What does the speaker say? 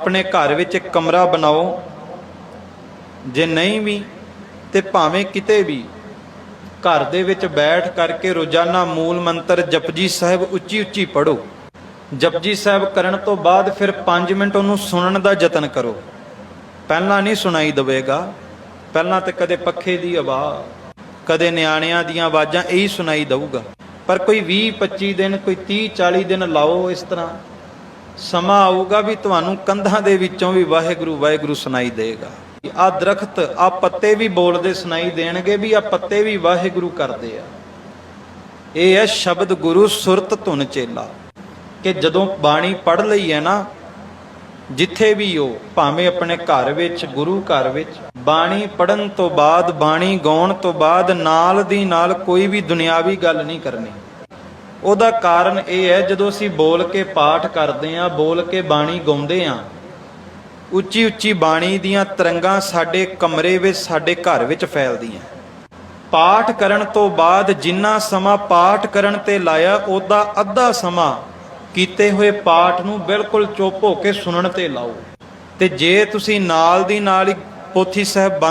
ਆਪਣੇ ਘਰ ਵਿੱਚ ਇੱਕ ਕਮਰਾ ਬਣਾਓ। ਜੇ ਨਹੀਂ ਵੀ, ਤੇ ਭਾਵੇਂ ਕਿਤੇ ਵੀ, ਘਰ ਦੇ ਵਿੱਚ ਬੈਠ ਕਰਕੇ ਰੋਜ਼ਾਨਾ ਮੂਲ ਮੰਤਰ ਜਪਜੀ ਸਾਹਿਬ ਉੱਚੀ ਉੱਚੀ ਪੜੋ ਜਪਜੀ ਸਾਹਿਬ ਕਰਨ ਤੋਂ ਬਾਅਦ ਫਿਰ 5 ਮਿੰਟ ਉਹਨੂੰ ਸੁਣਨ ਦਾ ਯਤਨ ਕਰੋ। ਪਹਿਲਾਂ ਨਹੀਂ ਸੁਣਾਈ ਦਵੇਗਾ, ਪਹਿਲਾਂ ਤੇ ਕਦੇ ਪੱਖੇ ਦੀ ਆਵਾਜ਼, ਕਦੇ ਨਿਆਣਿਆਂ ਦੀਆਂ ਆਵਾਜ਼ਾਂ ਇਹੀ ਸੁਣਾਈ ਦਊਗਾ। ਪਰ ਕੋਈ 20 25 ਦਿਨ, ਕੋਈ 30 40 ਦਿਨ ਲਾਓ ਇਸ ਤਰ੍ਹਾਂ। ਸਮਾਂ ਆਊਗਾ ਵੀ ਤੁਹਾਨੂੰ ਕੰਧਾਂ ਦੇ ਵਿੱਚੋਂ ਵੀ ਵਾਹਿਗੁਰੂ ਵਾਹਿਗੁਰੂ ਸੁਣਾਈ ਦੇਗਾ। ਆ ਦਰਖਤ, ਆ ਪੱਤੇ ਵੀ ਬੋਲਦੇ ਸੁਣਾਈ ਦੇਣਗੇ ਵੀ ਆ ਪੱਤੇ ਵੀ ਵਾਹਿਗੁਰੂ ਕਰਦੇ ਆ। ਇਹ ਹੈ ਸ਼ਬਦ ਗੁਰੂ ਸੁਰਤ ਧੁਨ ਚੇਲਾ। ਕਿ ਜਦੋਂ ਬਾਣੀ ਪੜ ਲਈ ਹੈ ਨਾ, ਜਿੱਥੇ ਵੀ ਹੋ, ਭਾਵੇਂ ਆਪਣੇ ਘਰ ਵਿੱਚ, ਗੁਰੂ ਘਰ ਵਿੱਚ, ਬਾਣੀ ਪੜਨ ਤੋਂ ਬਾਅਦ, ਬਾਣੀ ਗਾਉਣ ਤੋਂ ਬਾਅਦ, ਨਾਲ ਦੀ ਨਾਲ ਕੋਈ ਵੀ ਦੁਨਿਆਵੀ ਗੱਲ ਨਹੀਂ ਕਰਨੀ। ਉਹਦਾ ਕਾਰਨ ਇਹ ਹੈ, ਜਦੋਂ ਅਸੀਂ ਬੋਲ ਕੇ ਪਾਠ ਕਰਦੇ ਆਂ ਬੋਲ ਕੇ ਬਾਣੀ ਗਾਉਂਦੇ ਆਂ ਉੱਚੀ ਉੱਚੀ ਬਾਣੀ ਦੀਆਂ ਤਰੰਗਾਂ ਸਾਡੇ ਕਮਰੇ ਵਿੱਚ, ਸਾਡੇ ਘਰ ਵਿੱਚ ਫੈਲਦੀਆਂ। ਪਾਠ ਕਰਨ ਤੋਂ ਬਾਅਦ ਜਿੰਨਾ ਸਮਾਂ ਪਾਠ ਕਰਨ ਤੇ ਲਾਇਆ, ਉਹਦਾ ਅੱਧਾ ਸਮਾਂ ਕੀਤੇ ਹੋਏ ਪਾਠ ਨੂੰ ਬਿਲਕੁਲ ਚੁੱਪ ਹੋ ਕੇ ਸੁਣਨ ਤੇ ਲਾਓ। ਤੇ ਜੇ ਤੁਸੀਂ ਨਾਲ ਦੀ ਨਾਲ ਹੀ ਪੋਥੀ ਸਾਹਿਬ ਬੰਦ